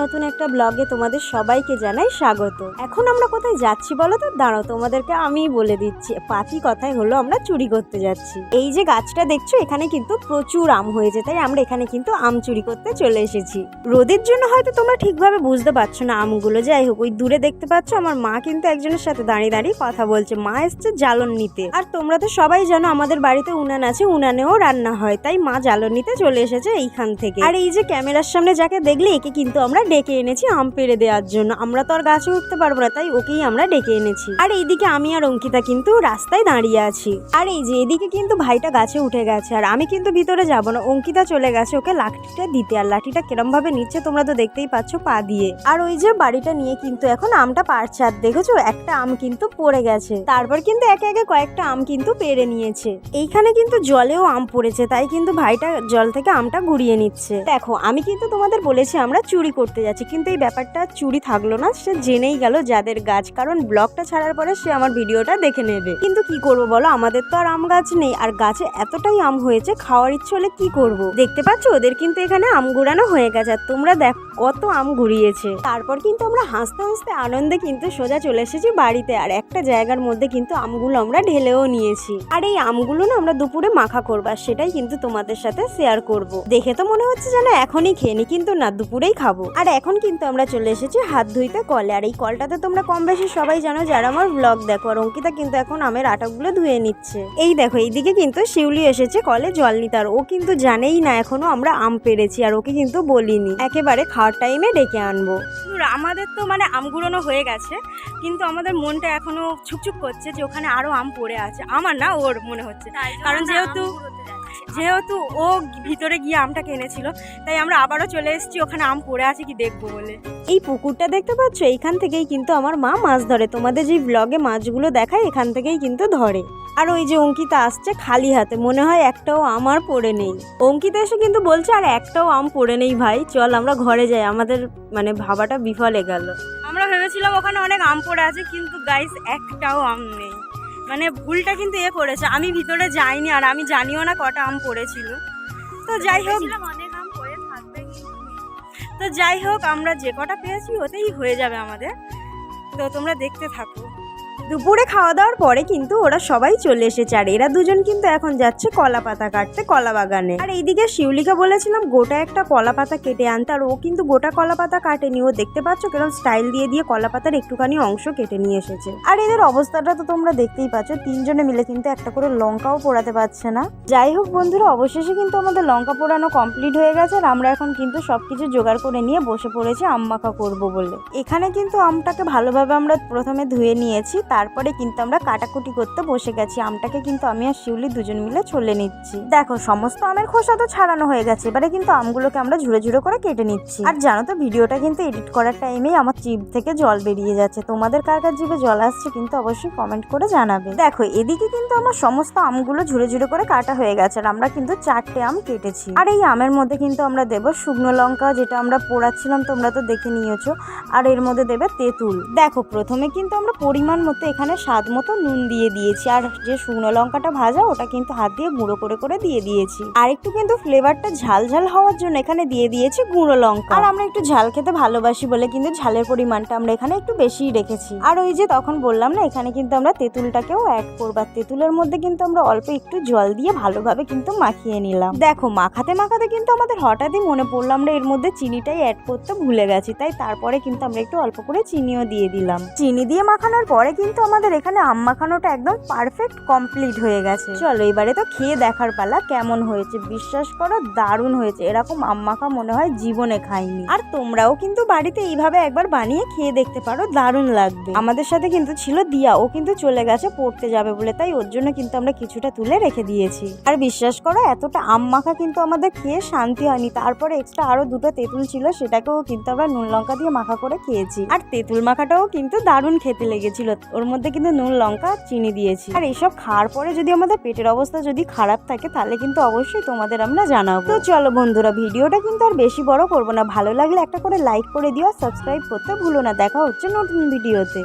নতুন একটা ব্লগে তোমাদের সবাইকে জানাই স্বাগত। এখন আমরা কোথায় যাচ্ছি বলো তো? দাঁড়াও, তোমাদেরকে আমিই বলে দিচ্ছি। পাতি কথাই হলো, আমরা চুরি করতে যাচ্ছি। এই যে গাছটা দেখছ, এখানে কিন্তু প্রচুর আম হয়েছে, তাই আমরা এখানে কিন্তু আম চুরি করতে চলে এসেছি। রোদের জন্য হয়তো তোমরা ঠিকভাবে বুঝতে পারছ না আমগুলো। যাই হোক, ওই দূরে দেখতে পাচ্ছ, আমার মা কিন্তু একজনের সাথে দাঁড়িয়ে দাঁড়িয়ে কথা বলছে। মা এসছে জ্বালন নিতে। আর তোমরা তো সবাই জানো, আমাদের বাড়িতে উনান আছে, উনানেও রান্না হয়, তাই মা জ্বালন নিতে চলে এসেছে এইখান থেকে। আর এই যে ক্যামেরার সামনে যাকে দেখলে, একে কিন্তু আমরা ডেকে এনেছি আম পেড়ে দেওয়ার জন্য। আমরা তো আর গাছে উঠতে পারব না, তাই ওকেই আমরা ডেকে এনেছি। আর এইদিকে আমি আর অঙ্কিতা কিন্তু রাস্তায় দাঁড়িয়ে আছি। আর এই যে এদিকে কিন্তু ভাইটা গাছে উঠে গেছে, আর আমি কিন্তু ভিতরে যাব না। অঙ্কিতা চলে গেছে, ওকে লাঠিটা দিতে। আর লাঠিটা কিরম ভাবে নিচ্ছে তোমরা তো দেখতেই পাচ্ছ পা দিয়ে। আর ওই যে বাড়িটা নিয়ে কিন্তু এখন আমটা পারছে। আর দেখেছ, একটা আম কিন্তু পড়ে গেছে। তারপর কিন্তু একে একে কয়েকটা আম কিন্তু পেরে নিয়েছে। এইখানে কিন্তু জলেও আম পড়েছে, তাই কিন্তু ভাইটা জল থেকে আমটা গুড়িয়ে নিচ্ছে। দেখো, আমি কিন্তু তোমাদের বলেছি আমরা চুরি করতে যাচ্ছি। কিন্তু এই ব্যাপারটা চুরি থাকল না, সে জেনেই গেল যাদের গাছ, কারণ ব্লগটা ছাড়ার পরে সে আমার ভিডিওটা দেখে নেবে। কিন্তু কি করব বলো, আমাদের তো আর আম গাছ নেই, আর গাছে এতটাই আম হয়েছে, খাওয়ার ইচ্ছে হলে কি করব? দেখতে পাচ্ছ? ওদের কিন্তু এখানে আম গুড়ানো হয়ে গেছে। আর তোমরা দেখ কত আম ঘুরিয়েছে তারপর কিন্তু আমরা হাসতে হাসতে আনন্দে কিন্তু সোজা চলে এসেছি বাড়িতে। আর একটা জায়গার মধ্যে কিন্তু আমগুলো আমরা ঢেলেও নিয়েছি। আর এই আমগুলো না আমরা দুপুরে মাখা করব, আর সেটাই কিন্তু তোমাদের সাথে শেয়ার করব। দেখে তো মনে হচ্ছে যেন এখনই খেয়ে কিন্তু না, দুপুরেই খাব। আর এখন কিন্তু আমরা চলে এসেছি হাত ধুইতে কলে। আর এই কলটাতে তোমরা কম বেশি সবাই জানো যারা আমার ব্লগ দেখো, আর অঙ্কিতা কিন্তু এখন আমের আটাগুলো ধুয়ে নিচ্ছে। এই দেখো, এইদিকে কিন্তু শিউলি এসেছে কলে, জল নিতে। আর ও কিন্তু জানেই না, এখনও আমরা আম পেরেছি, আর ওকে কিন্তু বলিনি। একেবারে খাওয়ার টাইমে ডেকে আনব। আমাদের তো মানে আম গুঁড়োনো হয়ে গেছে কিন্তু আমাদের মনটা এখনও ছুকছুক করছে যে ওখানে আরও আম পড়ে আছে। আমার না ওর মনে হচ্ছে। কারণ যেহেতু যেহেতু ও ভিতরে গিয়ে আমটা কিনেছিল তাই আমরা আবারও চলে এসেছি ওখানে আম পড়ে আছে কি দেখব বলে। এই পুকুরটা দেখতে পাচ্ছ? এইখান থেকেই কিন্তু আমার মা মাছ ধরে। তোমাদের যে ব্লগে মাছগুলো দেখায় এখান থেকেই কিন্তু ধরে। আর ওই যে অঙ্কিতা আসছে খালি হাতে মনে হয় একটাও আমার পড়ে নেই। অঙ্কিতা এসে কিন্তু বলছে আর একটাও আম পড়ে নেই ভাই। চল আমরা ঘরে যাই। আমাদের মানে ভাবাটা বিফলে গেল। আমরা ভেবেছিলাম ওখানে অনেক আম পড়ে আছে কিন্তু গাইস একটাও আম নেই। মানে ভুলটা কিন্তু এ করেছে। আমি ভিতরে যাইনি আর আমি জানিও না কটা আম পড়েছিল। তো যাই হোক। তো যাই হোক আমরা যে কটা পেয়েছি ওতেই হয়ে যাবে আমাদের। তো তোমরা দেখতে থাকো। দুপুরে খাওয়া দাওয়ার পরে কিন্তু ওরা সবাই চলে এসেছে, আর এরা দুজন কিন্তু এখন যাচ্ছে কলা পাতা কাটতে কলা বাগানে। আর এইদিকে শিউলিকে বলেছিলাম, গোটা একটা কলা পাতা কেটে আনতে, আর ও কিন্তু গোটা কলা পাতা কাটেনি। ও দেখতে পাচ্ছ কেরম স্টাইল দিয়ে দিয়ে কলা পাতার একটুখানি অংশ কেটে নিয়ে এসেছে। আর এদের অবস্থাটা তো তোমরা দেখতেই পাচ্ছ, তিনজনে মিলে কিন্তু একটা করে লঙ্কাও পোড়াতে পারছে না। যাই হোক বন্ধুরা, অবশেষে কিন্তু আমাদের লঙ্কা পোড়ানো কমপ্লিট হয়ে গেছে, আর আমরা এখন কিন্তু সবকিছু জোগাড় করে নিয়ে বসে পড়েছি আম মাখা করব বলে। এখানে কিন্তু আমটাকে ভালোভাবে আমরা প্রথমে ধুয়ে নিয়েছি তারপরে কিন্তু আমরা কাটাকুটি করতে বসে গেছি। আমটাকে কিন্তু আমি আর শিউলি দুজন মিলে ছলে নিচ্ছি। দেখো, সমস্ত আমের খোসা তো ছাড়ানো হয়ে গেছে। এবারে কিন্তু আমগুলোকে আমরা ঝুড়ে ঝুড়ে করে কেটে নিচ্ছি। আর জানো তো, ভিডিওটা কিন্তু এডিট করার টাইমেই আমার জিভ থেকে জল বেরিয়ে যাচ্ছে। তোমাদের কার কার জিভে জল আসছে কিন্তু অবশ্যই কমেন্ট করে জানাবে। দেখো, এদিকে কিন্তু আমার সমস্ত আমগুলো ঝুড়ে ঝুড়ে করে কাটা হয়ে গেছে আর আমরা কিন্তু চারটে আম কেটেছি। আর এই আমের মধ্যে কিন্তু আমরা দেব শুকনো লঙ্কা, যেটা আমরা পোড়াচ্ছিলাম, তোমরা তো দেখে নিয়েছো। আর এর মধ্যে দেবে তেঁতুল। দেখো, প্রথমে কিন্তু আমরা পরিমাণ মতো এখানে স্বাদ মতো নুন দিয়ে দিয়েছি। আর যে শুকনো লঙ্কাটা ভাজা, ওটা কিন্তু হাত দিয়ে গুঁড়ো করে করে দিয়ে দিয়েছি। আর একটু কিন্তু ফ্লেভারটা ঝাল ঝাল হওয়ার জন্য এখানে দিয়ে দিয়েছি গুঁড়ো লঙ্কা। আর আমরা একটু ঝাল খেতে ভালোবাসি বলে কিন্তু ঝালের পরিমাণটা আমরা এখানে একটু বেশিই রেখেছি। আর ওই যে তখন বললাম না, এখানে কিন্তু আমরা তেঁতুলটাকেও অ্যাড করব। আর তেঁতুলের মধ্যে কিন্তু আমরা অল্প একটু জল দিয়ে ভালোভাবে কিন্তু মাখিয়ে নিলাম। দেখো, মাখাতে মাখাতে কিন্তু আমাদের হঠাৎই মনে পড়ল, আমরা এর মধ্যে চিনিটাই অ্যাড করতে ভুলে গেছি। তাই তারপরে কিন্তু আমরা একটু অল্প করে চিনিও দিয়ে দিলাম। চিনি দিয়ে মাখানোর পরে কিন্তু আমাদের এখানে আম মাখানোটা একদম পারফেক্ট কমপ্লিট হয়ে গেছে। চলো, এবারে তো খেয়ে দেখার পালা কেমন হয়েছে। বিশ্বাস করো, দারুণ হয়েছে। এরকম আম মাখা মনে হয় জীবনে খাইনি আর তোমরাও কিন্তু বাড়িতে এইভাবে একবার বানিয়ে খেয়ে দেখতে পারো, দারুণ লাগবে। আমাদের সাথে কিন্তু ছিল দিয়া। ও কিন্তু চলে গেছে, পড়তে যাবে বলে। তাই ওর জন্য কিন্তু আমরা কিছুটা তুলে রেখে দিয়েছি। আর বিশ্বাস করো, এতটা আম মাখা কিন্তু আমাদের খেয়ে শান্তি হয়নি। তারপরে এক্সট্রা আরও দুটো তেঁতুল ছিল, সেটাকেও কিন্তু আমরা নুন লঙ্কা দিয়ে মাখা করে খেয়েছি। আর তেঁতুল মাখাটাও কিন্তু দারুণ খেতে লেগেছিল। ওর মধ্যে কিন্তু নুন, লঙ্কা, চিনি দিয়েছি। আর এইসব খাওয়ার পরে যদি আমাদের পেটের অবস্থা যদি খারাপ থাকে, তাহলে কিন্তু অবশ্যই তোমাদের আমরা জানাব। তো চলো বন্ধুরা, ভিডিওটা কিন্তু আর বেশি বড় করব না। ভালো লাগলে একটা করে লাইক করে দিও আর সাবস্ক্রাইব করতে ভুলো না। দেখা হচ্ছে নতুন ভিডিওতে